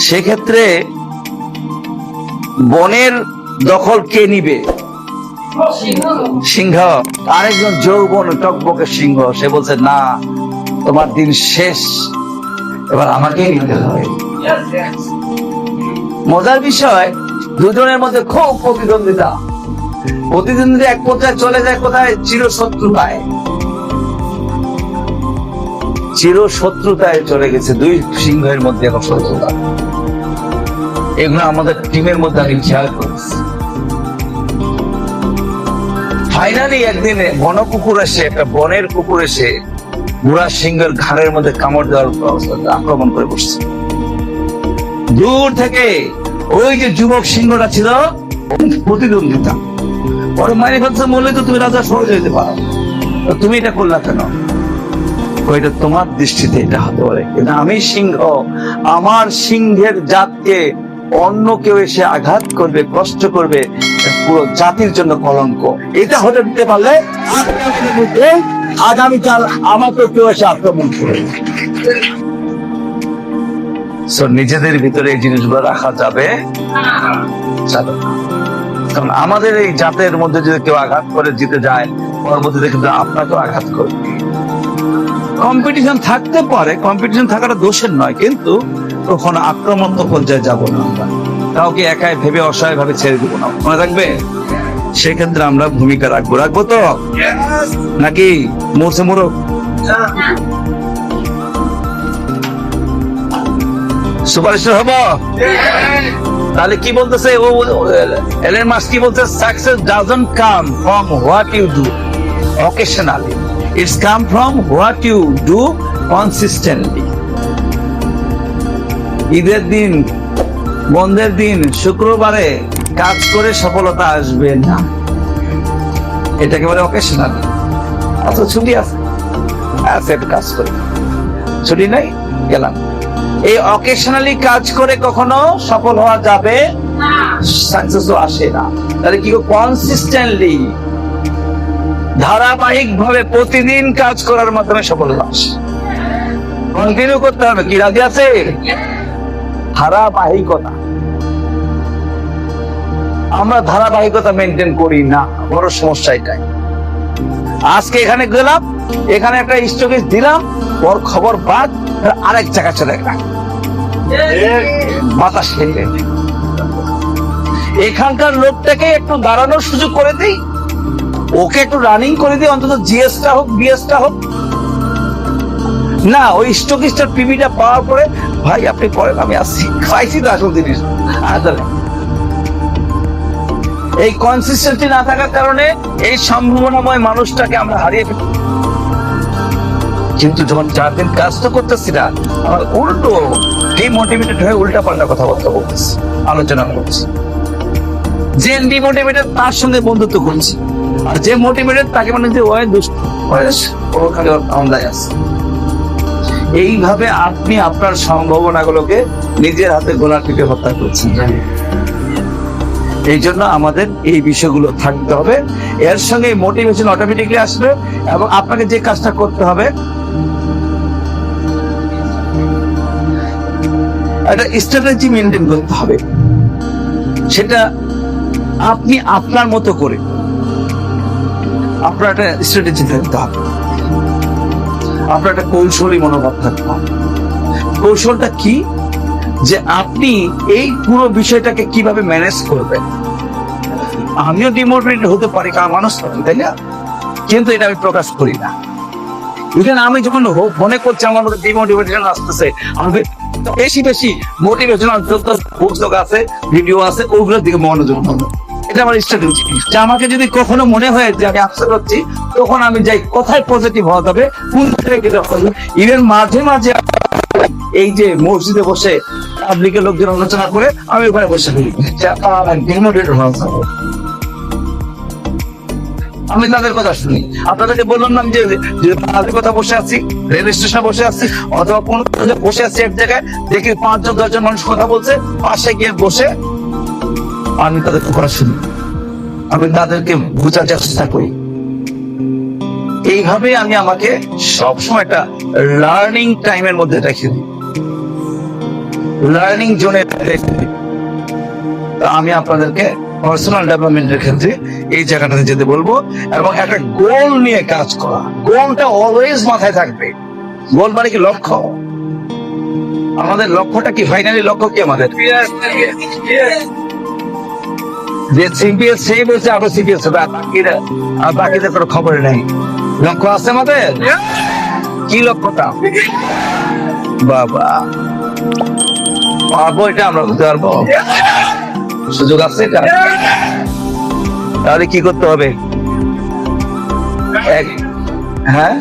সেক্ষেত্রে বনের দখল কে নিবে? সিংহ। আরেকজন যৌবন টকবকে সিংহ। সে বলছে না তোমার দিন শেষ। এবার আমাকে নিতে হবে। মজার বিষয় দুজনের মধ্যে খুব প্রতিদ্বন্দ্বিতা। প্রতিদ্বন্দ্বিতা এক পর্যায়ে চলে যায় কোথায় চিরশত্রুতায় চিরশত্রুতায় চলে গেছে দুই সিংহের মধ্যে এখন শত্রুতা। এগুলো আমাদের টিমের মধ্যে আমি খেয়াল করেছি। ফাইনালি একদিন বন কুকুর এসে, একটা বনের কুকুর এসে বুড়া সিংহের ঘাড়ের মধ্যে কামড় দেওয়ার আক্রমণ করে বসছে। দূর থেকে ওই যে যুবক সিংহটা ছিল, প্রতিদ্বন্দ্বিতা। ওর মারি ফেলছে বললে তো তুমি রাজা সরে যেতে পারো তুমি এটা করলা কেন? ওইটা তোমার দৃষ্টিতে এটা হতে পারে। কিন্তু আমি সিংহ, আমার সিংহের জাতকে অন্য কেউ এসে আঘাত করবে, কষ্ট করবে, পুরো জাতির জন্য কলঙ্ক। এটা হতে দিতে পারলে আগামীকাল আমাকে কেউ এসে আক্রমণ করবে। নিজেদের ভিতরে এই জিনিসগুলো রাখা যাবে। যাবে কারণ আমাদের এই জাতের মধ্যে যদি কেউ আঘাত করে, জিতে যায়, পরবর্তীতে কিন্তু আপনাকেও আঘাত করবে। কম্পিটিশন থাকতে পারে কম্পিটিশন থাকাটা দোষের নয় কিন্তু কখনো আক্রমণাত্মক পর্যায়ে যাব না আমরা। কাউকে একাই ভেবে অসহায় ভাবে ছেড়ে দিব না। মনে থাকবে? সেক্ষেত্রে আমরা ভূমিকা রাখব। রাখব তো? নাকি? মরছে মোরক সুপারিশ হব? তাহলে কি বলতেছে? ও এলেন মাস কি বলতে success doesn't come from what you do occasionally it's come from what you do consistently ঈদের দিন বন্ধের দিন শুক্রবারে কাজ করে সফলতা আসবে না। এটাকে বলে অকেশনাল আচ্ছা ছুটি আছে। আছে কাজ করি। ছুটি নাই গেলাম। এই অকেশনালি কাজ করে কখনো সফল হওয়া যাবে সাকসেসও আসে না। তাহলে কি কনসিস্টেন্টলি ধারাবাহিক ভাবে প্রতিদিন কাজ করার মাধ্যমে সফলতা আসে কন্টিনিউ করতে হবে। কি, রাজি আছে? ধারাবাহিকতা। আমরা ধারাবাহিকতা মেনটেন করি না। বড় সমস্যা এটাই। আজকে এখানে গেলাম, এখানে একটা স্টকেজ দিলাম, ওর খবর বাদ আরেক জায়গা চলে গেলাম। বাতাস এখানকার লোকটাকে একটু দাঁড়ানোর সুযোগ করে দিই। ওকে একটু রানিং করে দিই অন্তত জিএসটা হোক বিএসটা হোক। না, ওই স্টকিস্টার পিবিটা পাওয়ার পরে, ভাই, আপনি করেন, আমি আসছি। খাইছি তো আসল জিনিস। এই কনসিস্টেন্সি না থাকার কারণে এই সম্ভাবনাময় মানুষটাকে আমরা হারিয়ে ফেলি। কিন্তু যখন চার দিন কাজ তো করতেছি না, আমার উল্টো ডিমোটিভেটেড হয়ে উল্টা পাল্টা কথাবার্তা বলতেছি, আলোচনা করছি যে ডিমোটিভেটেড তার সঙ্গে বন্ধুত্ব করছি আর যে মোটিভেটেড তাকে মানে যে ওই দুষ্ট ও খালি আমদায় আছে। এইভাবে আপনি আপনার সম্ভাবনাগুলোকে নিজের হাতে গোলা টিপে হত্যা করছেন। এই জন্য আমাদের এই বিষয়গুলো থাকতে হবে। এর সঙ্গে মোটিভেশন অটোমেটিকলি আসবে এবং আপনাকে যে কাজটা করতে হবে, একটা স্ট্র্যাটেজি মেনটেন করতে হবে। সেটা আপনি আপনার মতো করে আপনার একটা স্ট্র্যাটেজি থাকতে হবে। আপনার একটা কৌশলী মনোভাব থাকতে হবে। কৌশলটা কি? যে আপনি এই পুরো বিষয়টাকে কীভাবে ম্যানেজ করবেন। আমিও ডিমোটিভেটেড হতে পারি কারণ মানুষ তো, তাই না? কিন্তু এটা আমি প্রকাশ করি না। ইভেন আমি যখন মনে করছি আমার মধ্যে ডিমোটিভেশন আসতেছে আমি বেশি বেশি মোটিভেশনাল পুস্তক আছে ভিডিও আছে ওগুলোর দিকে মনোযোগ। এটা আমার স্ট্র্যাটেজি যে আমাকে যদি কখনো মনে হয় যে আমি আপসেট হচ্ছি, তখন আমি যাই, কোথায় পজিটিভ হওয়া যাবে, কোন থেকে ইভেন মাঝে মাঝে এই যে মসজিদে বসে পাবলিকের লোকজন আলোচনা করে আমি ওখানে বসে হওয়া যাবে। আমি তাদের কথা শুনি। আপনাদেরকে বললাম না যে তাদের কথা বসে আছি, রেল স্টেশনে বসে আছি, অথবা কোন বসে আছি এক জায়গায়, দেখি পাঁচজন, দশজন মানুষ কথা বলছে, পাশে গিয়ে বসে আমি তাদের কথা শুনি আমি তাদেরকে বোঝার চেষ্টা করি। এইভাবে আমি আমাকে সবসময় একটা লার্নিং টাইমের মধ্যে রেখে দিই। লার্নিং জোনে আমি আপনাদেরকে পার্সোনাল ডেভেলপমেন্টের ক্ষেত্রে এই জায়গাটাতে যেতে বলব এবং একটা গোল নিয়ে কাজ করা। গোলটা অলওয়েজ মাথায় থাকবে। গোল মানে কি লক্ষ্য? আমাদের লক্ষ্যটা কি? ফাইনালি লক্ষ্য কি আমাদের? যে সিপিএস সেই বলছে আবার সিপিএস হবে আর বাকিরা, আর বাকিদের কোনো খবর নেই। লক্ষ্য আছে আমাদের? কি লক্ষ্যটা? বাবা। পারব এটা আমরা বুঝতে পারব। সুযোগ আছে এটা? তাহলে কি করতে হবে? এক হ্যাঁ?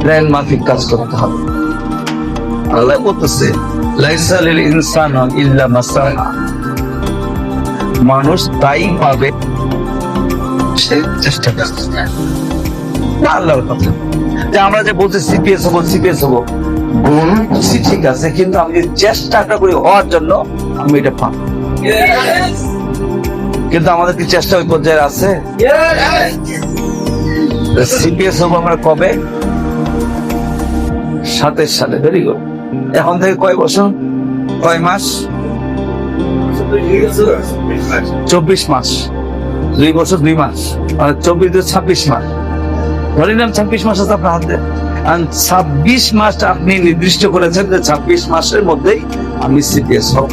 প্ল্যান মাফিক কাজ করতে হবে। আল্লাহ বলতেছে, লাইসা লিল ইনসান ইল্লা মাসাহা। মানুষ তাই পাবে। আল্লাহর কথা। যে আমরা যে বলছি সিপিএস হব সিপিএস হব ঠিক আছে, কিন্তু আমি চেষ্টাটা করি হওয়ার জন্য আমি এটা কিন্তু আমাদের কি চেষ্টা ওই পর্যায়ে আছে? সিপিএস হব আমরা কবে? সাতের সালে ভেরি গুড এখন থেকে কয় বছর? কয় মাস? চব্বিশ মাস। দুই বছর দুই মাস। চব্বিশ ছাব্বিশ মাস। ধরে নিলাম ছাব্বিশ মাস আছে আপনার হাতে। ছাব্বিশ মাস আপনি নির্দিষ্ট করেছেন যে ছাব্বিশ মাসের মধ্যেই আমি সিপিএস হব।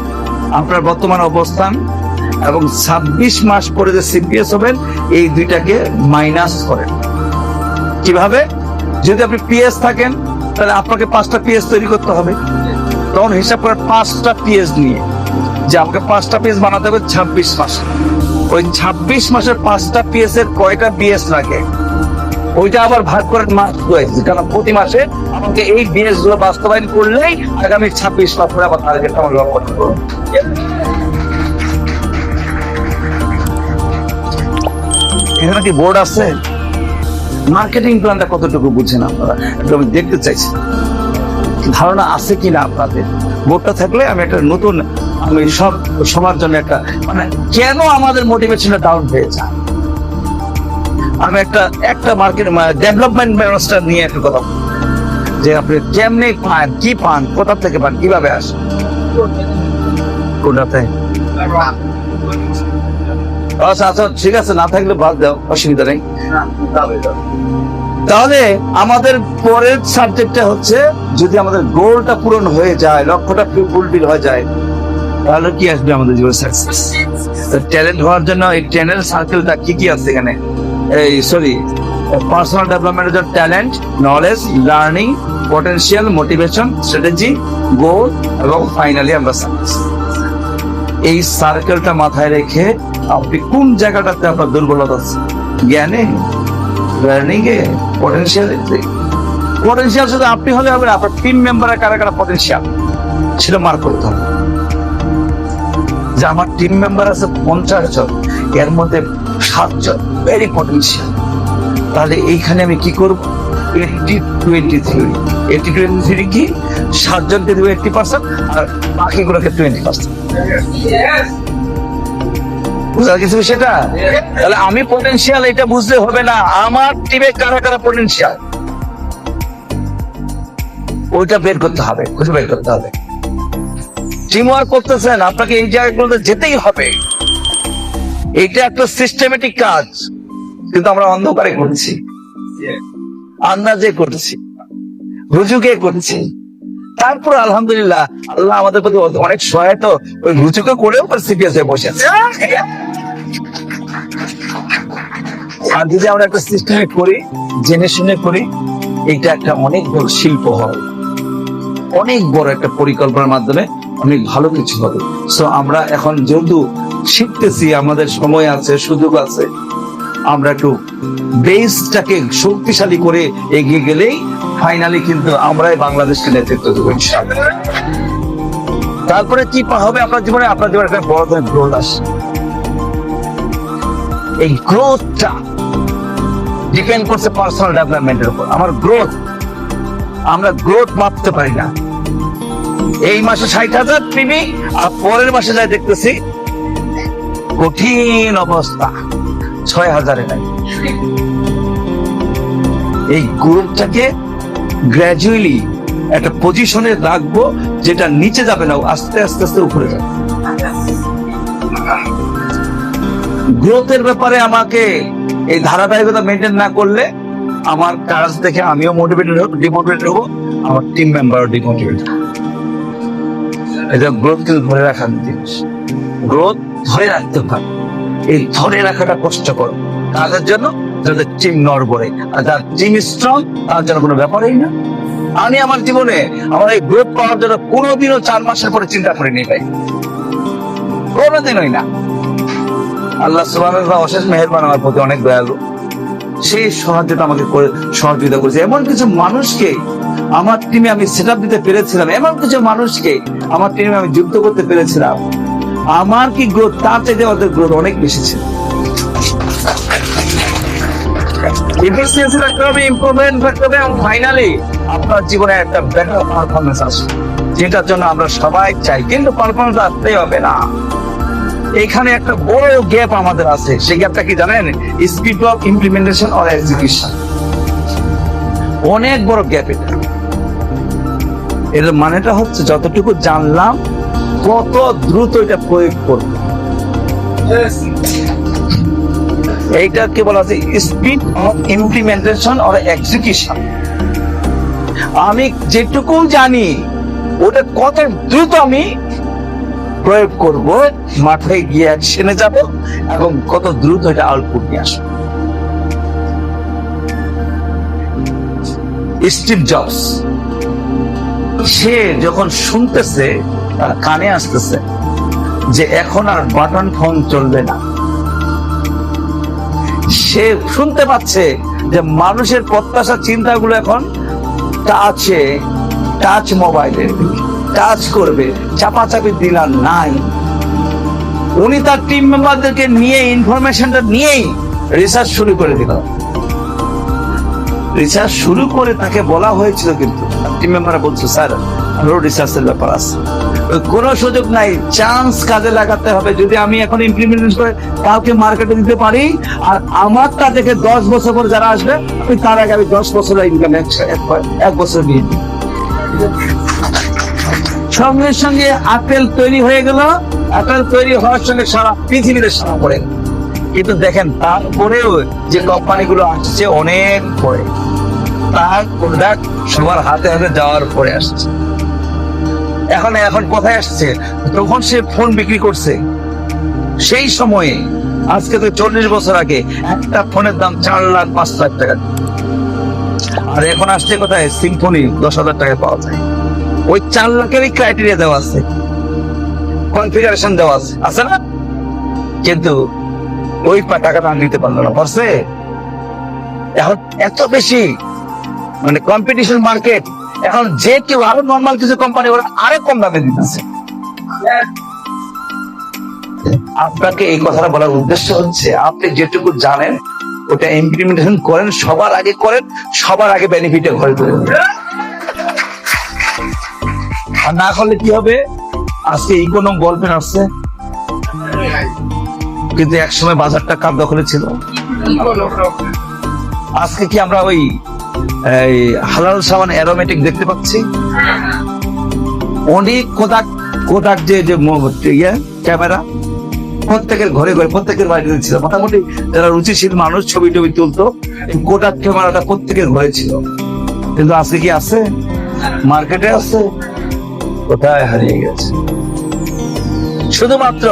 আপনার বর্তমান অবস্থান এবং ছাব্বিশ মাস পরে যে সিপিএস হবেন, এই দুইটাকে মাইনাস করেন। কীভাবে? যদি আপনি পিএস থাকেন, তাহলে আপনাকে পাঁচটা পিএস তৈরি করতে হবে। তখন হিসাব করে পাঁচটা পিএস নিয়ে। যে আমাকে পাঁচটা পিএস বানাতে হবে ছাব্বিশ মাস। ওই ছাব্বিশ মাসের পাঁচটা পিএস এর কয়টা বিএস লাগে? ওইটা আবার ভাগ করেন মাস ওয়াইজ কারণ প্রতি মাসে আমাকে এই বিএসগুলো বাস্তবায়ন করলেই আগামী ছাব্বিশ মাস পরে আমার টার্গেট আমার লক্ষ্য করব। এখানে কি বোর্ড আছে? মার্কেটিং প্ল্যানটা কতটুকু বুঝেন আপনারা? একটু আমি দেখতে চাইছি। ধারণা আছে কিনা আপনাদের? বোর্ডটা থাকলে আমি একটা নতুন আমি সব সবার জন্য একটা মানে কেন আমাদের মোটিভেশনটা ডাউন হয়ে যায় আমি একটা একটা মার্কেট ডেভেলপমেন্ট ব্যবস্থা নিয়ে একটা কথা যে আপনি কেমনে পান, কি পান, কোথা থেকে পান, কীভাবে আসেন? কোনটাতে? আচ্ছা আচ্ছা ঠিক আছে, না থাকলে বাদ দাও, অসুবিধা নেই। তাহলে আমাদের পরের সাবজেক্টটা হচ্ছে, যদি আমাদের গোলটা পূরণ হয়ে যায়, লক্ষ্যটা ফুলফিল হয়ে যায় তাহলে কি আসবে আমাদের জীবনে সাকসেস ট্যালেন্ট হওয়ার জন্য এই ট্যালেন্ট সার্কেলটা কি কি আছে এখানে? এই সরি পার্সোনাল ডেভেলপমেন্টের জন্য talent knowledge learning potential motivation strategy goal এবং ফাইনালি আমরা সাকসেস এই সার্কেলটা মাথায় রেখে আপনি কোন জায়গাটাতে আপনার দুর্বলতা আছে? জ্ঞানে লার্নিং এ পটেনশিয়াল পটেনশিয়াল শুধু আপনি হলে হবে আপনার টিম মেম্বারের কারা কারা পটেনশিয়াল সেটা মার্ক করতে হবে। যে আমার টিম মেম্বার আছে পঞ্চাশ জন, এর মধ্যে সাতজন ভেরি পটেনশিয়াল তাহলে এইখানে আমি কি করব? Eighty twenty three eighty twenty three কি? সাতজনকে দেবো এইটটি পার্সেন্ট আর বাকিগুলোকে টোয়েন্টি পার্সেন্ট বুঝা গেছে সেটা তাহলে আমি পটেনশিয়াল এটা বুঝতে হবে না। আমার টিমে কারা কারা পটেনশিয়াল ওইটা বের করতে হবে, খুঁজে বের করতে হবে। টিম ওয়ার্ক করতেছেন, আপনাকে এই জায়গাগুলোতে যেতেই হবে। এটা একটা সিস্টেমেটিক কাজ, কিন্তু আমরা অন্ধকারে করছি আন্দাজে করছি রুজুকে করছি তারপর আলহামদুলিল্লাহ, আল্লাহ আমাদের প্রতি অনেক সহায়তা ওই রুজুকে করেও সিপিএস এ বসে আছে আর যদি আমরা একটা সিস্টেমে করি জেনে শুনে করি এটা একটা অনেক বড় শিল্প হয় অনেক বড় একটা পরিকল্পনার মাধ্যমে অনেক ভালো কিছু হবে। সো আমরা এখন যেহেতু শিখতেছি, আমাদের সময় আছে, সুযোগ আছে, আমরা একটু বেসটাকে শক্তিশালী করে এগিয়ে গেলেই ফাইনালি কিন্তু আমরাই বাংলাদেশকে নেতৃত্ব দেবো তারপরে কি হবে আপনার জীবনে? আপনার জীবনে একটা বড় ধরনের গ্রোথ আসে। এই গ্রোথটা ডিপেন্ড করছে পার্সোনাল ডেভেলপমেন্টের উপর। আমার গ্রোথ আমরা গ্রোথ মাপতে পারি না। এই মাসে ষাট হাজার পিবি আর পরের মাসে যাই দেখতেছি, কঠিন অবস্থা, ছয় হাজারে নাই। এই গ্রুপটাকে গ্র্যাজুয়ালি একটা পজিশনে রাখব, যেটা নিচে যাবে না আস্তে আস্তে আস্তে উপরে যাবে। গ্রোথের ব্যাপারে আমাকে এই ধারাবাহিকতা মেনটেন না করলে আমার কাজ দেখে আমিও মোটিভেটেড হব ডিমোটিভেটেড হব, আমার টিম মেম্বারও ডিমোটিভেটেড এটা গ্রোথ কিন্তু ধরে রাখার জিনিস। গ্রোথ ধরে রাখতে পারে। এই ধরে রাখাটা কষ্টকর। কাজের জন্য? টিম নড়বড়ে। আর যার টিম স্ট্রং তার জন্য কোনো ব্যাপারই না। আমি আমার জীবনে আমার এই গ্রোথ পাওয়ার জন্য কোনোদিনও চার মাসের পরে চিন্তা করিনি ভাই। কোনোদিনই না। আল্লাহ সুবহানাহু অশেষ মেহেরবান আমার প্রতি অনেক দয়ালু। সেই সহযোগিতা আমাকে সহযোগিতা করেছে। এমন কিছু মানুষকে আমার টিমে আমি সেট দিতে পেরেছিলাম। এমন কিছু মানুষকে আমার টিমে আমি যুক্ত করতে পেরেছিলাম। আমার কি গ্রোথ তার চাইতে ওদের গ্রোথ অনেক বেশি ছিল। যেটার জন্য আমরা সবাই চাই, কিন্তু পারফরমেন্স হবে না। এখানে একটা বড় গ্যাপ আমাদের আছে। সেই গ্যাপটা কি জানেন? স্পিড ইমপ্লিমেন্টেশন এক্সিকিউশন অনেক বড় গ্যাপ এটা। এর মানেটা হচ্ছে যতটুকু জানলাম কত দ্রুত এটা প্রয়োগ করব। এইটা কি বলা আছে speed of implementation or execution আমি যেটুকু জানি ওটা কত দ্রুত আমি প্রয়োগ করব মাঠে গিয়ে অ্যাকশনে যাব এবং কত দ্রুত এটা আউটপুট নিয়ে আসব। স্টিভ জবস সে যখন শুনতেছে কানে আসতেছে যে এখন আর বাটন ফোন চলবে না। সে শুনতে পাচ্ছে যে মানুষের প্রত্যাশা চিন্তাগুলো এখন টাচে টাচ মোবাইলের টাচ করবে, চাপাচাপি দিলার নাই। উনি তার টিম মেম্বারদেরকে নিয়ে ইনফরমেশনটা নিয়েই রিসার্চ শুরু করে দিল। রিসার্চ শুরু করে তাকে বলা হয়েছিল কিন্তু টিম মেম্বাররা বলছে, স্যার আরও রিসার্চের ব্যাপার আছে। ওই কোনো সুযোগ নাই চান্স কাজে লাগাতে হবে। যদি আমি এখন ইমপ্লিমেন্টেশন করে কাউকে মার্কেটে দিতে পারি, আর আমারটা দেখে দশ বছর পর যারা আসবে আমি তার আগে আমি দশ বছর ইনকাম এক বছর দিই। সঙ্গে সঙ্গে আপেল তৈরি হয়ে গেল। আপেল তৈরি হওয়ার সঙ্গে সারা পৃথিবীতে সারা পড়ে। কিন্তু দেখেন, তারপরেও যে কোম্পানিগুলো আসছে, অনেক পরে। প্রোডাক্ট সবার হাতে হাতে যাওয়ার পরে আসছে। এখন এখন কোথায় আসছে? তখন সে ফোন বিক্রি করছে। সেই সময়ে, আজকে তো চল্লিশ বছর আগে, একটা ফোনের দাম চার লাখ পাঁচ লাখ টাকা। আর এখন আসছে কোথায়? সিম্ফনি, দশ হাজার টাকায় পাওয়া যায়। ওই চার লাখেরই ক্রাইটেরিয়া দেওয়া আছে। কনফিগারেশন দেওয়া আছে। আছে না? কিন্তু ওই টাকাটা দিতে পারল না। এখন এত বেশি মানে কম্পিটিশন মার্কেট এখন যে কেউ আরও নর্মাল কিছু কোম্পানি ওরা আরও কম দামে দিতেছে। আপনাকে এই কথাটা বলার উদ্দেশ্য হচ্ছে আপনি যেটুকু জানেন ওটা ইমপ্লিমেন্টেশন করেন সবার আগে করেন সবার আগে বেনিফিটে ঘরে তুলে আর না করলে কি হবে? আজকে ইকোনম গল্পে আসছে। কিন্তু একসময় বাজারটা কার দখলে ছিল? আজকে কি আমরা ওই এই হালাল সাবান অ্যারোমেটিক দেখতে পাচ্ছি। অনেক কোদাক কোদাক যে যে ইয়ে ক্যামেরা প্রত্যেকের ঘরে ঘরে, প্রত্যেকের বাড়িতে ছিল। মোটামুটি যারা রুচিশীল মানুষ, ছবি টবি তুলতো কোদাক ক্যামেরাটা প্রত্যেকের ঘরে ছিল। কিন্তু আজকে কি আছে? মার্কেটে আছে? কোথায় হারিয়ে গেছে? শুধুমাত্র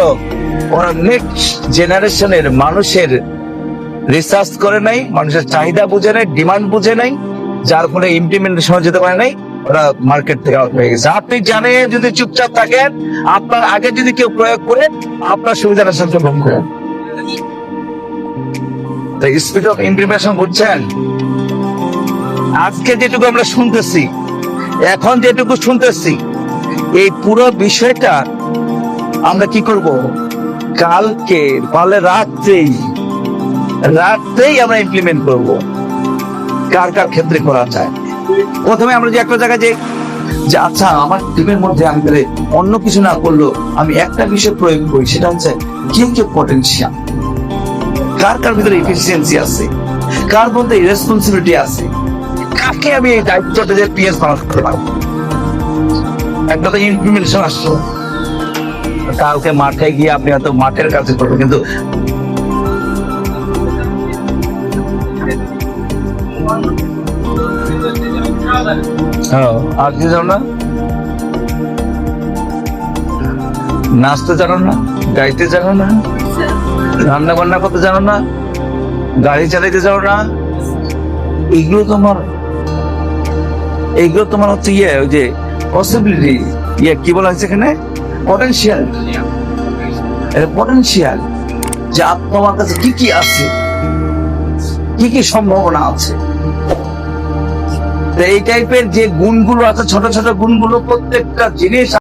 ওরা নেক্সট জেনারেশনের মানুষের রিসার্চ করে নাই, মানুষের চাহিদা বুঝে নাই ডিমান্ড বুঝে নাই যার ফলে ইমপ্লিমেন্টেশন যেতে পারে নাই, ওরা মার্কেট থেকে আউট হয়ে গেছে। আপনি জানেন, যদি চুপচাপ থাকেন, আপনার আগে যদি কেউ প্রয়োগ করে, আপনার সুবিধার সাথে ভোগ করেন স্পিড অফ আজকে যেটুকু আমরা শুনতেছি, এখন যেটুকু শুনতেছি, এই পুরো বিষয়টা আমরা কি করব? কালকে পারলে রাত্রেই রাত্রেই আমরা ইমপ্লিমেন্ট করব। কার কার ক্ষেত্রে করা যায়? প্রথমে আমরা যে একটা জায়গায় যে যে আচ্ছা আমার টিমের মধ্যে আমি তাহলে অন্য কিছু না করলেও আমি একটা বিষয় প্রয়োগ করি, সেটা হচ্ছে কে কে পটেনশিয়াল কার কার ভিতরে এফিসিয়েন্সি আছে? কার মধ্যে রেসপন্সিবিলিটি আছে? কাকে আমি এই দায়িত্বটা যে পিএস করতে পারব? একটা তো ইনফরমেশন আসছো কালকে মাঠে গিয়ে আপনি হয়তো মাঠের কাছে করবেন, কিন্তু হ্যাঁ আর কি জানো না? নাচতে জানো না? গাইতে জানো না? রান্না বান্না করতে জানো না? গাড়ি চালাইতে জানো না? এগুলো তোমার এইগুলো তোমার হচ্ছে ইয়ে ওই যে পসিবিলিটি ইয়ে কি বলা হয়েছে এখানে? পটেনশিয়াল পটেনশিয়াল যে তোমার কাছে কি কি আছে? কি কি সম্ভাবনা আছে? এই টাইপের যে গুণগুলো আছে ছোট ছোট গুণগুলো প্রত্যেকটা জিনিস